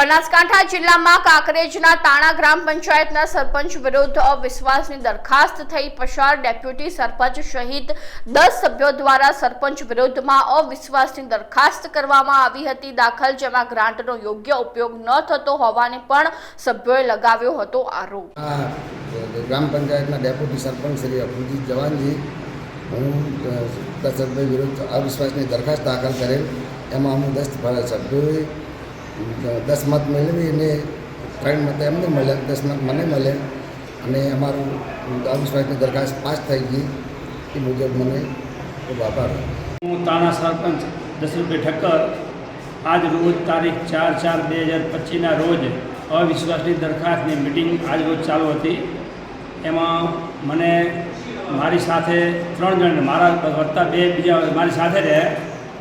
બનાસકાંઠા જિલ્લામાં કાંકરેજના તાણા ગ્રામ પંચાયતના સરપંચ વિરુદ્ધ અવિશ્વાસની દરખાસ્ત થઈ પસાર ડેપ્યુટી સરપંચ સહિત દસ સભ્યો દ્વારા સરપંચ વિરુદ્ધમાં અવિશ્વાસની દરખાસ્ત કરવામાં આવી હતી. દાખલ જેમાં ગ્રાન્ટનો યોગ્ય ઉપયોગ ન થતો હોવાને પણ સભ્યોએ લગાવ્યો હતો આરોપ. ગ્રામ પંચાયતના ડેપ્યુટી સરપંચ શ્રી અફુજી જવાનજી, હું દસ વિરુદ્ધ અવિશ્વાસની દરખાસ્ત દાખલ કરેલ. એમાં અમુક દસ સભ્યોએ દસ મત મેળવીને ત્રણ મત એમને મળ્યા. દસ મત મને મળે અને અમારું અવિશ્વાસની દરખાસ્ત પાસ થઈ ગઈ. એ મુજબ મને ખૂબ આભાર. હું તાણા સરપંચ દશરથભાઈ ઠક્કર. આજ રોજ તારીખ ચાર ચાર બે હજાર પચીસના રોજ અવિશ્વાસની દરખાસ્તની મિટિંગ આજ રોજ ચાલુ હતી. એમાં મને મારી સાથે ત્રણ જણ, મારા વધતા બે, બીજા મારી સાથે રહે.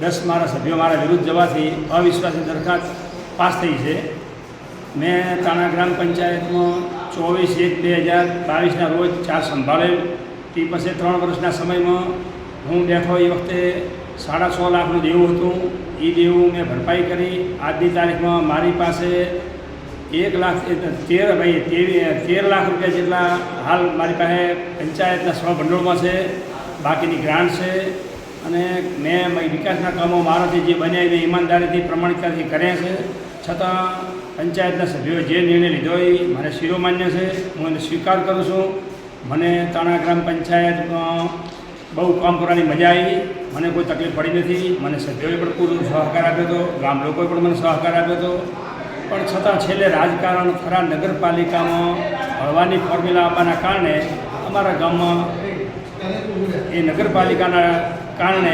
દસ મારા સભ્યો મારા વિરુદ્ધ જવાથી અવિશ્વાસની દરખાસ્ત પાસ થઈ છે. મેં તાણા ગ્રામ પંચાયતમાં ચોવીસ એક બે હજાર બાવીસના રોજ ચાર સંભાળેલ. તે પછી ત્રણ વર્ષના સમયમાં હું બેઠો એ વખતે સાડા છ લાખનું દેવું હતું. એ દેવું મેં ભરપાઈ કરી. આજની તારીખમાં મારી પાસે એક લાખ તેર ભાઈ, તેવી, તેર લાખ રૂપિયા જેટલા હાલ મારી પાસે પંચાયતના સ્વ ભંડોળમાં છે. બાકીની ગ્રાન્ટ છે. અને મેં વિકાસના કામો મારાથી જે બન્યા એ મેં ઈમાનદારીથી પ્રમાણિકતાથી કર્યા છે. છતાં પંચાયતના સભ્યોએ જે નિર્ણય લીધો એ મને શિરોમાન્ય છે. હું એને સ્વીકાર કરું છું. મને તાણા ગ્રામ પંચાયતમાં બહુ કામ કરવાની મજા આવી. મને કોઈ તકલીફ પડી નથી. મને સભ્યોએ પણ પૂરો સહકાર આપ્યો હતો. ગામ લોકોએ પણ મને સહકાર આપ્યો હતો. પણ છતાં છેલ્લે રાજકારણ ખરા નગરપાલિકામાં હળવાની ફોર્મ્યુલા આપવાના કારણે અમારા ગામમાં એ નગરપાલિકાના કારણે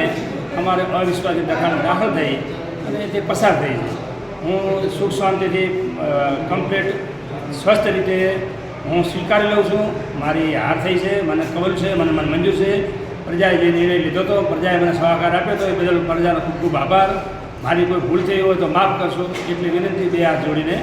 અમારે અવિશ્વાસની દખાણ દાખલ થઈ અને તે પસાર થઈ છે હું સુખ શાંતિથી કમ્પ્લીટ સ્વસ્થ રીતે હું સ્વીકારી લઉં છું. મારી હાર થઈ છે, મને કબૂલ છે, મને મને મંજૂર છે. પ્રજાએ જે નિર્ણય લીધો હતો, પ્રજાએ મને સહકાર આપ્યો હતો, એ બદલ પ્રજાનો ખૂબ ખૂબ આભાર. મારી કોઈ ભૂલ થઈ હોય તો માફ કરશો. એટલી વિનંતી બે હાથ જોડીને